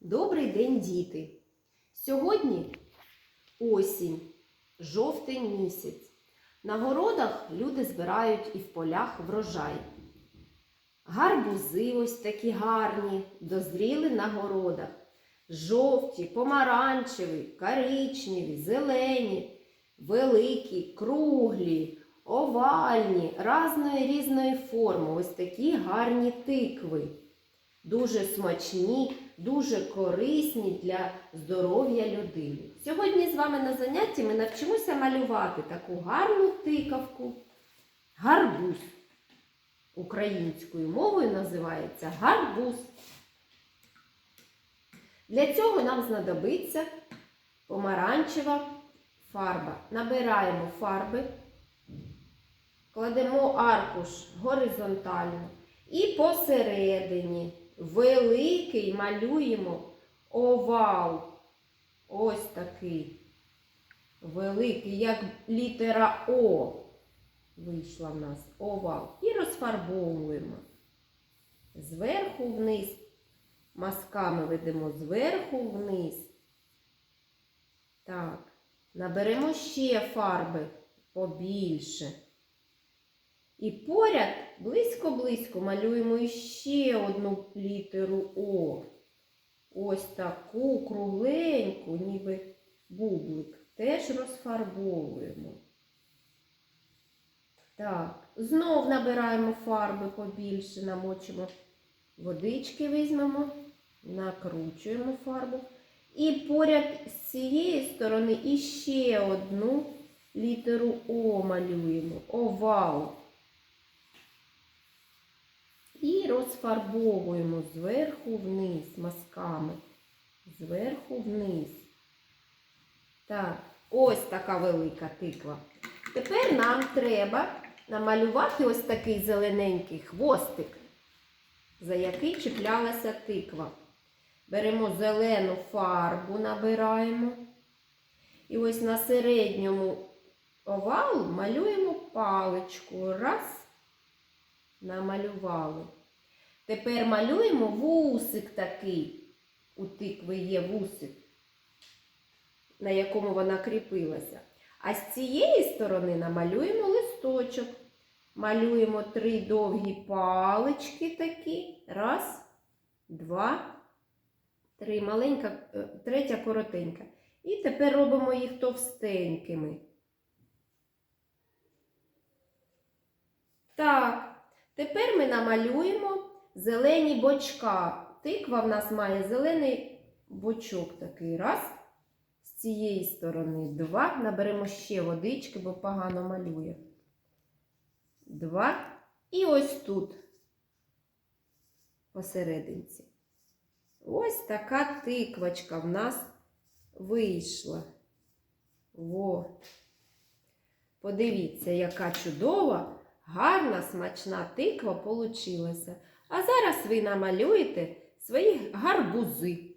Добрий день, діти! Сьогодні осінь, жовтень місяць. На городах люди збирають і в полях врожай. Гарбузи ось такі гарні, дозріли на городах. Жовті, помаранчеві, коричневі, зелені, великі, круглі, овальні, разної різної форми. Ось такі гарні тикви. Дуже смачні, дуже корисні для здоров'я людини. Сьогодні з вами на занятті ми навчимося малювати таку гарну тикавку. Гарбуз. Українською мовою називається гарбуз. Для цього нам знадобиться помаранчева фарба. Набираємо фарби, кладемо аркуш горизонтально і посередині великий малюємо овал. Ось такий великий, як літера О вийшла в нас овал. І розфарбовуємо зверху вниз. Мазками ведемо зверху вниз. Так, наберемо ще фарби побільше. І поряд близько-близько малюємо іще одну літеру О. Ось таку кругленьку, ніби бублик. Теж розфарбовуємо. Так, знов набираємо фарби побільше, намочимо водички, візьмемо, накручуємо фарбу. І поряд з цієї сторони іще одну літеру О малюємо. Овал. І розфарбовуємо зверху вниз мазками. Зверху вниз. Так, ось така велика тиква. Тепер нам треба намалювати ось такий зелененький хвостик, за який чіплялася тиква. Беремо зелену фарбу, набираємо. І ось на середньому овалу малюємо паличку. Раз, намалювали. Тепер малюємо вусик такий. У тикви є вусик, на якому вона кріпилася. А з цієї сторони намалюємо листочок. Малюємо три довгі палички такі. Раз, два, три. Маленька, е, третя коротенька. І тепер робимо їх товстенькими. Так, тепер ми намалюємо зелені бочка. Тиква в нас має зелений бочок такий. Раз. З цієї сторони два. Наберемо ще водички, бо погано малює. Два. І ось тут посерединці. Ось така тиквочка в нас вийшла. Во. Подивіться, яка чудова, гарна, смачна тиква получилася. А зараз ви намалюєте свої гарбузи.